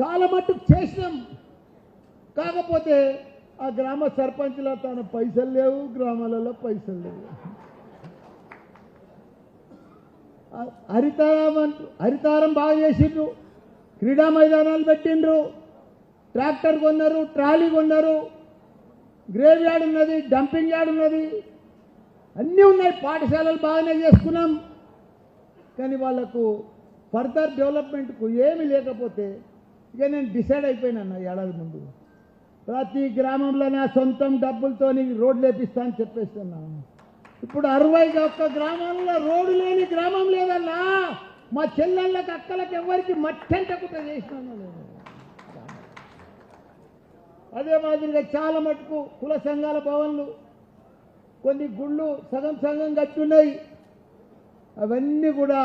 చాలా మట్టుకు చేసినాం. కాకపోతే ఆ గ్రామ సర్పంచ్లో తన పైసలు లేవు గ్రామాలలో పైసలు లేవు. హరితారం అంటూ హరితారం బాగా చేసిండ్రు. క్రీడా మైదానాలు పెట్టిండ్రు. ట్రాక్టర్ కొన్నారు ట్రాలీ కొన్నారు. గ్రేవ్ యార్డ్ ఉన్నది డంపింగ్ యార్డ్ ఉన్నది. అన్నీ ఉన్నాయి పాఠశాలలు బాగానే చేసుకున్నాం. కానీ వాళ్ళకు ఫర్దర్ డెవలప్మెంట్కు ఏమీ లేకపోతే ఇక నేను డిసైడ్ అయిపోయినాను ఏడాది ముందు. ప్రతి గ్రామంలో నా సొంతం డబ్బులతో రోడ్లు వేపిస్తా అని చెప్పేస్తున్నా ఇప్పుడు అరవై ఒక్క గ్రామంలో రోడ్డు లేని గ్రామం లేదన్నా. మా చెల్లెళ్ళకి అక్కలకి ఎవరికి మట్టంటకుట చేసినాను నేను. అదే మాదిరిగా చాలా మటుకు కుల సంఘాల భవన్లు కొన్ని గుళ్ళు సగం సగం కట్టున్నాయి అవన్నీ కూడా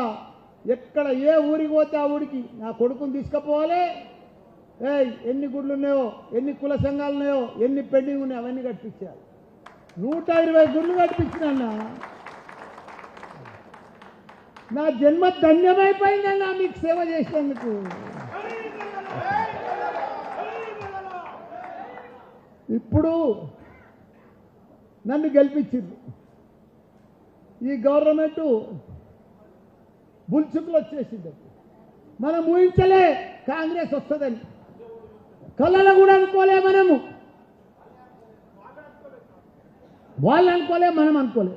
ఎక్కడ ఏ ఊరికి పోతే ఆ ఊరికి నా కొడుకుని తీసుకుపోవాలి ఏయ్ ఎన్ని గుడ్లు ఉన్నాయో ఎన్ని కుల సంఘాలు ఉన్నాయో ఎన్ని పెండింగ్ ఉన్నాయో అవన్నీ కట్టించాలి. నూట ఇరవై గుళ్ళు కట్టించినా నా జన్మ ధన్యమైపోయిందన్నా మీకు సేవ చేసినందుకు. ఇప్పుడు నన్ను గెలిపించింది. ఈ గవర్నమెంట్ బుల్చుకులు వచ్చేసింది. మనం ఊహించలే కాంగ్రెస్ వస్తుందని. కళ్ళలో కూడా అనుకోలే మనము వాళ్ళు అనుకోలే మనం అనుకోలే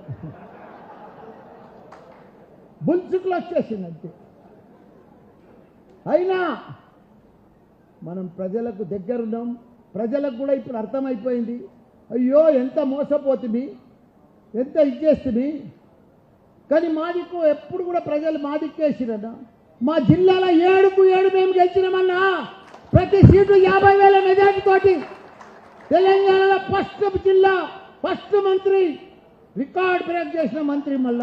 బుల్చుకులు వచ్చేసింది అంతే అయినా మనం ప్రజలకు దగ్గరున్నాం. ప్రజలకు కూడా ఇప్పుడు అర్థమైపోయింది. అయ్యో ఎంత మోసపోతుంది ఎంత ఇచ్చేస్తుంది కానీ మా దిక్కు ఎప్పుడు కూడా ప్రజలు మా మా జిల్లాలో ఏడుకు ఏడు మేము గెలిచినామన్నా? ప్రతి సీటు యాభై వేల మెజార్టీ తోటి తెలంగాణలో ఫస్ట్ జిల్లా ఫస్ట్ మంత్రి రికార్డ్ బ్రేక్ చేసిన మంత్రి మళ్ళా